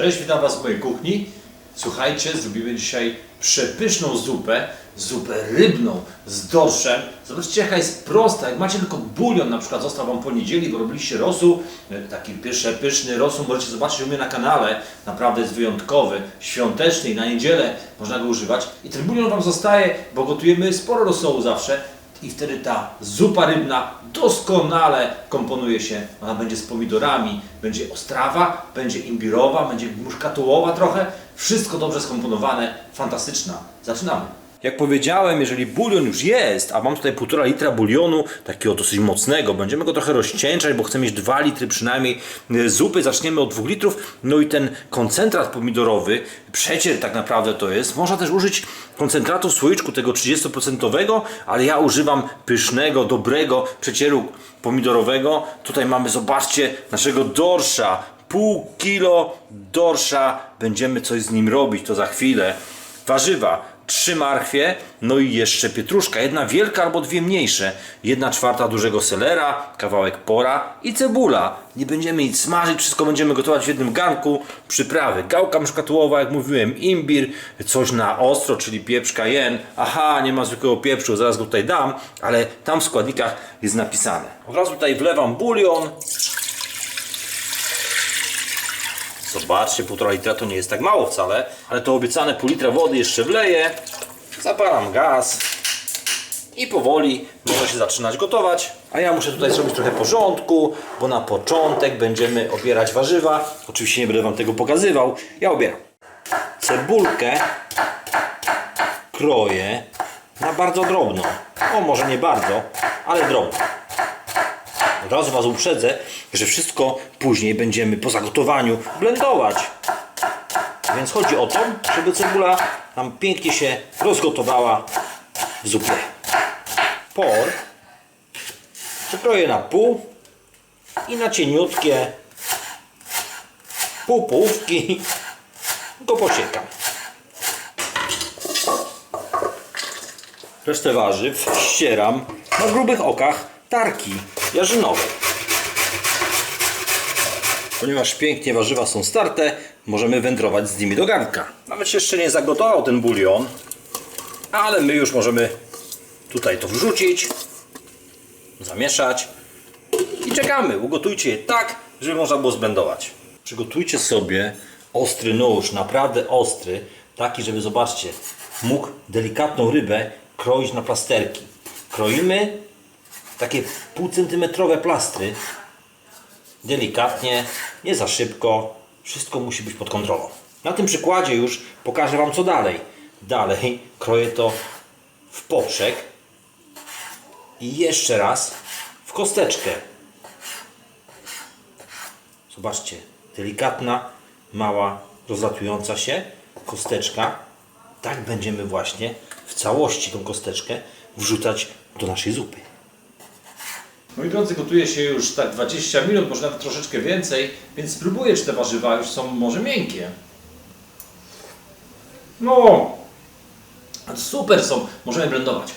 Cześć, witam Was w mojej kuchni. Słuchajcie, zrobimy dzisiaj przepyszną zupę, zupę rybną z dorszem. Zobaczcie jaka jest prosta. Jak macie tylko bulion, na przykład został Wam po niedzieli, bo robiliście rosół, e, taki pyszny, pyszny rosół, możecie zobaczyć u mnie na kanale. Naprawdę jest wyjątkowy, świąteczny i na niedzielę można go używać. I ten bulion Wam zostaje, bo gotujemy sporo rosołu zawsze. I wtedy ta zupa rybna doskonale komponuje się. Ona będzie z pomidorami, będzie ostrawa, będzie imbirowa, będzie muszkatułowa trochę. Wszystko dobrze skomponowane, fantastyczna. Zaczynamy. Jak powiedziałem, jeżeli bulion już jest, a mam tutaj 1,5 litra bulionu, takiego dosyć mocnego, będziemy go trochę rozcieńczać, bo chcę mieć 2 litry przynajmniej y, zupy. Zaczniemy od 2 litrów. No i ten koncentrat pomidorowy, przecier tak naprawdę to jest. Można też użyć koncentratu w słoiczku tego 30%, ale ja używam pysznego, dobrego przecieru pomidorowego. Tutaj mamy, zobaczcie, naszego dorsza. Pół kilo dorsza. Będziemy coś z nim robić, to za chwilę. Warzywa, trzy marchwie, no i jeszcze pietruszka, jedna wielka albo dwie mniejsze, jedna czwarta dużego selera, kawałek pora i cebula. Nie będziemy nic smażyć, wszystko będziemy gotować w jednym garnku. Przyprawy, gałka mszkatułowa, jak mówiłem, imbir, coś na ostro, czyli pieprz cayenne. Aha, nie ma zwykłego pieprzu, zaraz go tutaj dam, ale tam w składnikach jest napisane. Od razu tutaj wlewam bulion. Zobaczcie, półtora litra to nie jest tak mało wcale, ale to obiecane pół litra wody jeszcze wleję. Zapalam gaz i powoli może się zaczynać gotować. A ja muszę tutaj zrobić trochę porządku, bo na początek będziemy obierać warzywa. Oczywiście nie będę Wam tego pokazywał. Ja obieram cebulkę, kroję na bardzo drobno. O, może nie bardzo, ale drobno. Od razu Was uprzedzę, że wszystko później będziemy po zagotowaniu blendować. Więc chodzi o to, żeby cebula nam pięknie się rozgotowała w zupie. Por przekroję na pół i na cieniutkie półpówki go posiekam. Resztę warzyw ścieram na grubych okach tarki jarzynowej. Ponieważ pięknie warzywa są starte, możemy wędrować z nimi do garnka. Nawet się jeszcze nie zagotował ten bulion, ale my już możemy tutaj to wrzucić, zamieszać i czekamy. Ugotujcie je tak, żeby można było zblendować. Przygotujcie sobie ostry nóż, naprawdę ostry, taki, żeby zobaczcie, mógł delikatną rybę kroić na plasterki. Kroimy takie półcentymetrowe plastry delikatnie, nie za szybko. Wszystko musi być pod kontrolą. Na tym przykładzie już pokażę Wam co dalej. Dalej kroję to w poprzek i jeszcze raz w kosteczkę. Zobaczcie, delikatna, mała, rozlatująca się kosteczka. Tak będziemy właśnie w całości tą kosteczkę wrzucać do naszej zupy. Moi drodzy, gotuje się już tak 20 minut, może nawet troszeczkę więcej, więc spróbuję, czy te warzywa już są może miękkie. No, super są, możemy blendować.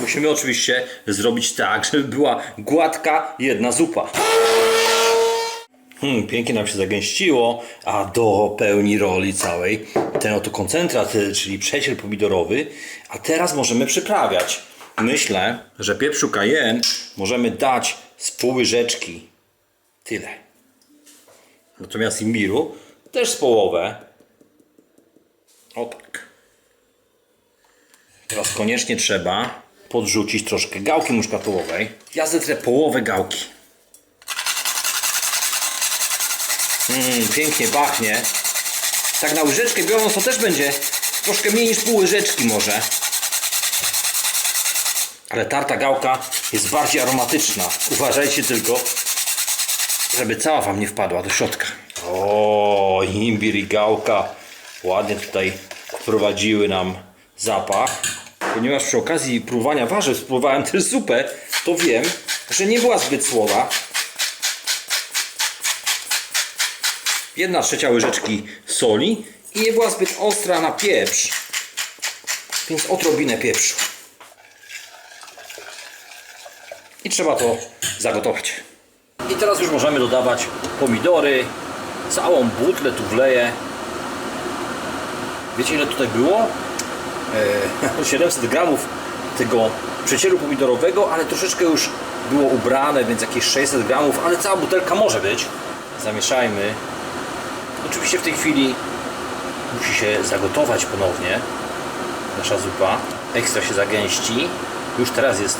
Musimy oczywiście zrobić tak, żeby była gładka jedna zupa. Hmm, pięknie nam się zagęściło, a do pełni roli całej ten oto koncentrat, y, czyli przecier pomidorowy, a teraz możemy przyprawiać. Myślę, że pieprzu cayenne możemy dać z pół łyżeczki. Tyle. Natomiast imbiru też z połowę. O tak. Teraz koniecznie trzeba podrzucić troszkę gałki muszkatułowej. Ja zetrę połowę gałki. Mmm, pięknie pachnie. Tak na łyżeczkę biorąc to też będzie troszkę mniej niż pół łyżeczki może. Ale tarta gałka jest bardziej aromatyczna. Uważajcie tylko, żeby cała Wam nie wpadła do środka. O, imbir i gałka ładnie tutaj wprowadziły nam zapach. Ponieważ przy okazji próbowania warzyw spróbowałem też zupę, to wiem, że nie była zbyt słowa. Jedna trzecia łyżeczki soli i nie była zbyt ostra na pieprz. Więc odrobinę pieprzu. I trzeba to zagotować. I teraz już możemy dodawać pomidory Całą butlę tu wleję. Wiecie ile tutaj było? E, 700 gramów tego przecieru pomidorowego, ale troszeczkę już było ubrane, więc jakieś 600 gramów, ale cała butelka może być. Zamieszajmy. Oczywiście w tej chwili musi się zagotować ponownie nasza zupa. Ekstra się zagęści. Już teraz jest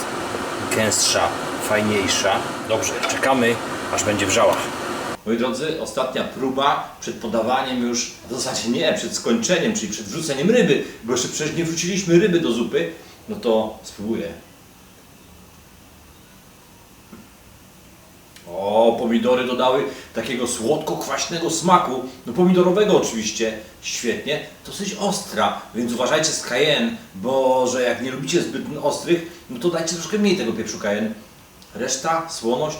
gęstsza, fajniejsza. Dobrze, czekamy aż będzie wrzała. Moi drodzy, ostatnia próba przed podawaniem już, w zasadzie nie, przed skończeniem, czyli przed wrzuceniem ryby, bo jeszcze przecież nie wrzuciliśmy ryby do zupy, no to spróbuję. O, pomidory dodały takiego słodko-kwaśnego smaku, no pomidorowego oczywiście, świetnie, dosyć ostra, więc uważajcie z cayenne, bo że jak nie lubicie zbyt ostrych, no to dajcie troszkę mniej tego pieprzu cayenne. Reszta, słoność,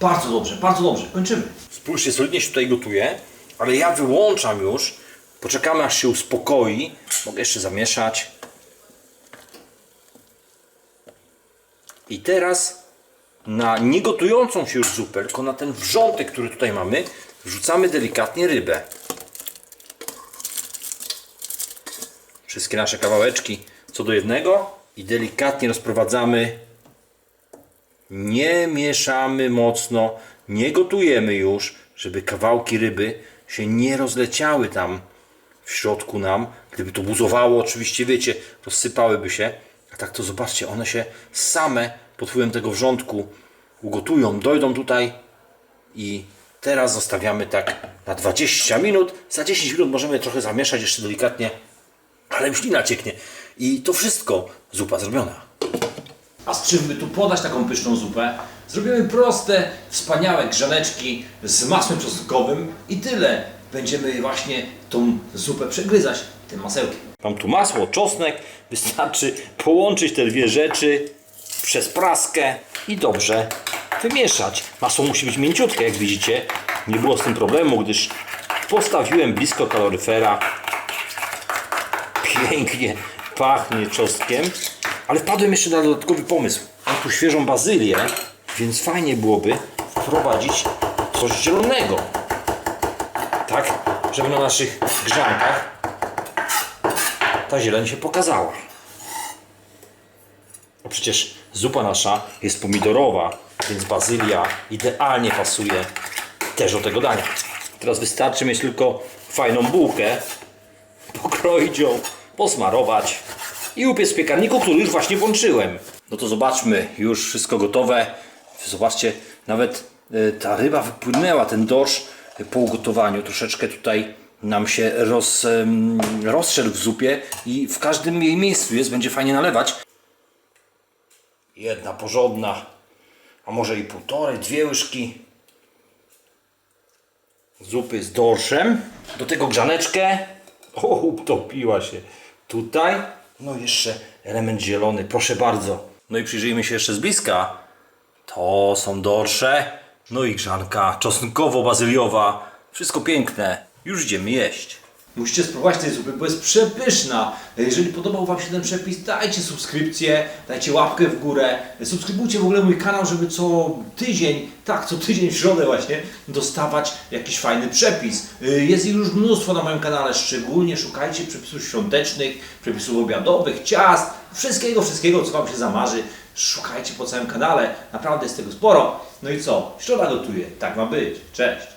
bardzo dobrze, bardzo dobrze, kończymy. Spójrzcie, solidnie się tutaj gotuje, ale ja wyłączam już. Poczekamy aż się uspokoi. Mogę jeszcze zamieszać. I teraz na niegotującą się już zupę, tylko na ten wrzątek, który tutaj mamy, wrzucamy delikatnie rybę. Wszystkie nasze kawałeczki co do jednego i delikatnie rozprowadzamy nie mieszamy mocno, nie gotujemy już, żeby kawałki ryby się nie rozleciały tam w środku nam. Gdyby to buzowało, oczywiście wiecie, rozsypałyby się. A tak to zobaczcie, one się same pod wpływem tego wrzątku ugotują, dojdą tutaj i teraz zostawiamy tak na 20 minut. Za 10 minut możemy trochę zamieszać jeszcze delikatnie, ale już lina cieknie. I to wszystko, zupa zrobiona. A z czym by tu podać taką pyszną zupę? Zrobimy proste, wspaniałe grzaneczki z masłem czosnkowym i tyle. Będziemy właśnie tą zupę przegryzać tym masełkiem. Mam tu masło, czosnek, wystarczy połączyć te dwie rzeczy przez praskę i dobrze wymieszać. Masło musi być mięciutkie, jak widzicie. Nie było z tym problemu, gdyż postawiłem blisko kaloryfera. Pięknie pachnie czosnkiem, ale wpadłem jeszcze na dodatkowy pomysł. Mam tu świeżą bazylię, więc fajnie byłoby wprowadzić coś zielonego. Tak, żeby na naszych grzankach ta zieleń się pokazała. No przecież zupa nasza jest pomidorowa, więc bazylia idealnie pasuje też do tego dania. Teraz wystarczy mieć tylko fajną bułkę, pokroić ją, posmarować i upiec w piekarniku, który już właśnie włączyłem. No to zobaczmy, już wszystko gotowe. Zobaczcie, nawet e, ta ryba wypłynęła, ten dorsz e, po ugotowaniu. Troszeczkę tutaj nam się roz, rozszedł w zupie i w każdym jej miejscu jest, będzie fajnie nalewać. Jedna porządna, a może i półtorej, dwie łyżki zupy z dorszem. Do tego grzaneczkę. O, utopiła się tutaj. No jeszcze element zielony, proszę bardzo. No i przyjrzyjmy się jeszcze z bliska. To są dorsze. No i grzanka czosnkowo-bazyliowa. Wszystko piękne. Już idziemy jeść. Musicie spróbować tej zupy, bo jest przepyszna. Jeżeli podobał Wam się ten przepis, dajcie subskrypcję, dajcie łapkę w górę. Subskrybujcie w ogóle mój kanał, żeby co tydzień, tak, co tydzień w środę właśnie, dostawać jakiś fajny przepis. Y, Jest ich już mnóstwo na moim kanale, szczególnie szukajcie przepisów świątecznych, przepisów obiadowych, ciast, wszystkiego, wszystkiego, co Wam się zamarzy. Szukajcie po całym kanale, naprawdę jest tego sporo. No i co? Środa gotuje, tak ma być. Cześć!